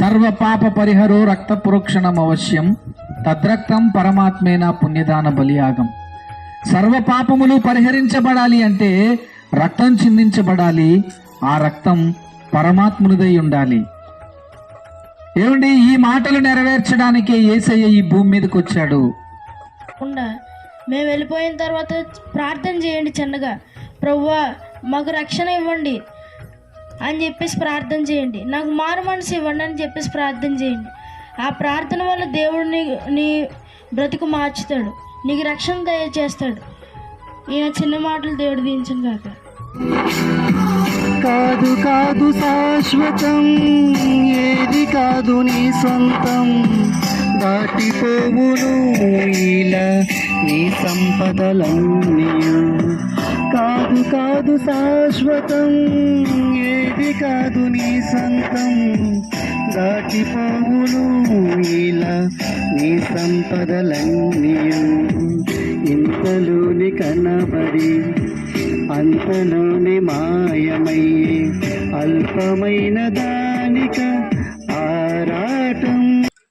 సర్వ పాప పరిహరో రక్త పురోక్షణం అవశ్యం. తద్రక్తం పరమాత్మేన పుణ్యదాన బలియాగం. సర్వ పాపములు పరిహరించబడాలి అంటే రక్తం చిందించబడాలి. ఆ రక్తం పరమాత్మునిదై ఉండాలి. ఏమండి ఈ మాటలు నెరవేర్చడానికే ఏసయ్య ఈ భూమి మీదకి వచ్చాడు మేము వెళ్ళిపోయిన తర్వాత ప్రార్థన చేయండి చిన్నగా ప్రవ్వా మాకు రక్షణ ఇవ్వండి. అని చెప్పేసి ప్రార్థన చేయండి. నాకు మారు మనసు ఇవ్వండి అని చెప్పేసి ప్రార్థన చేయండి. ఆ ప్రార్థన వల్ల దేవుడు నీ నీ బ్రతుకు మార్చుతాడు. నీకు రక్షణ దయచేస్తాడు. ఈయన చిన్న మాటలు దేవుడు దించను కాక కాదు కాదు శాశ్వతం. ఏది కాదు నీ సొంతం. దాటిపోవును ఇలా నీ సంపదలన్నీ. కాదు కాదు శాశ్వతం ఏది కాదు నీ సంతం. దాటిపోవును ఇలా నీ సంపదలన్నీ ఇంతలోని కనబడి అంతలోని మాయమయ్యే అల్పమైన దానిక ఆరాటం.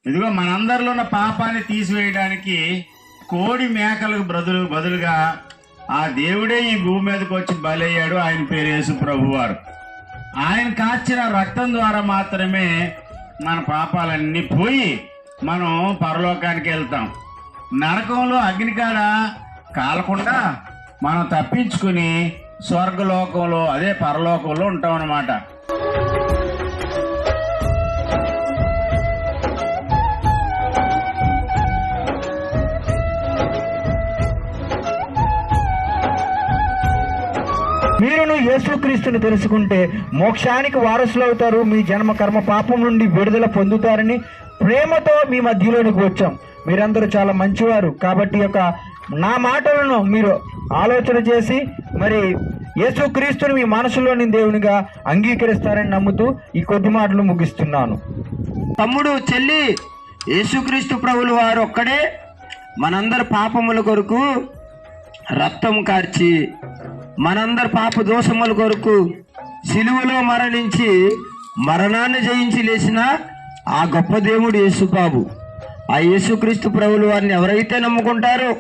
ఇదిగో మనందరిలో ఉన్న పాపాన్ని తీసివేయడానికి కోడి మేకలకు బదులు బదులుగా ఆ దేవుడే ఈ భూమి మీదకి వచ్చి బలయ్యాడు. ఆయన పేరు యేసు ప్రభు వారు ఆయన కాచిన రక్తం ద్వారా మాత్రమే మన పాపాలన్నీ పోయి మనం పరలోకానికి వెళ్తాం. నరకంలో అగ్నికాడ కాలకుండా మనం తప్పించుకుని స్వర్గలోకంలో అదే పరలోకంలో ఉంటాం అన్నమాట యేసుక్రీస్తుని తెలుసుకుంటే మోక్షానికి వారసులు అవుతారు మీ జన్మ కర్మ పాపం నుండి విడుదల పొందుతారని ప్రేమతో మీ మధ్యలోనికి వచ్చాం. మీరందరూ చాలా మంచివారు. కాబట్టి యొక్క నా మాటలను మీరు ఆలోచన చేసి మరి యేసుక్రీస్తుని మీ మనసులోని దేవునిగా అంగీకరిస్తారని నమ్ముతూ ఈ కొద్ది మాటలు ముగిస్తున్నాను. తమ్ముడు చెల్లి యేసుక్రీస్తు ప్రభులు వారు ఒక్కడే మనందరి పాపముల కొరకు రక్తం కార్చి మనందరి పాప దోషముల కొరకు సిలువలో మరణించి మరణాన్ని జయించి లేచిన ఆ గొప్ప దేవుడు యేసుబాబు ఆ యేసుక్రీస్తు ప్రభులు వారిని ఎవరైతే నమ్ముకుంటారో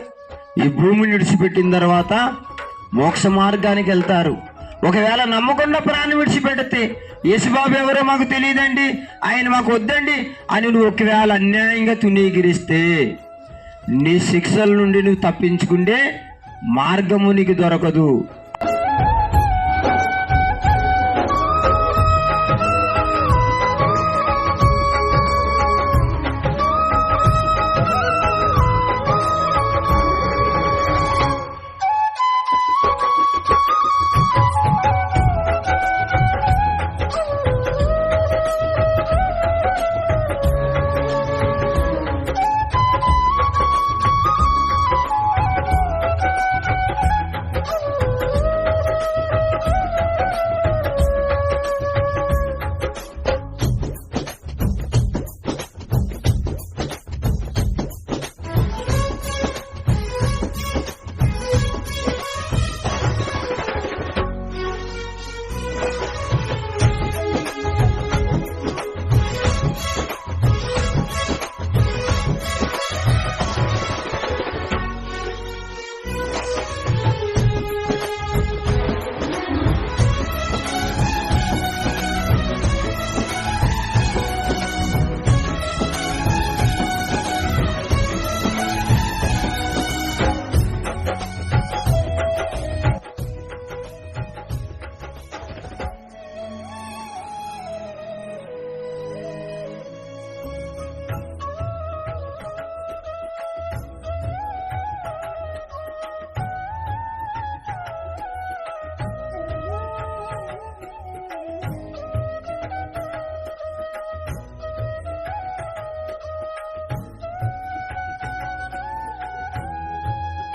ఈ భూమిని విడిచిపెట్టిన తర్వాత మోక్ష మార్గానికి వెళ్తారు. ఒకవేళ నమ్మకుండా ప్రాణం విడిచిపెడితే యేసుబాబు ఎవరో మాకు తెలియదండి ఆయన మాకు వద్దండి అని నువ్వు ఒకవేళ అన్యాయంగా తునీగిరిస్తే నీ శిక్షల నుండి నువ్వు తప్పించుకుంటే మార్గము నీకు దొరకదు.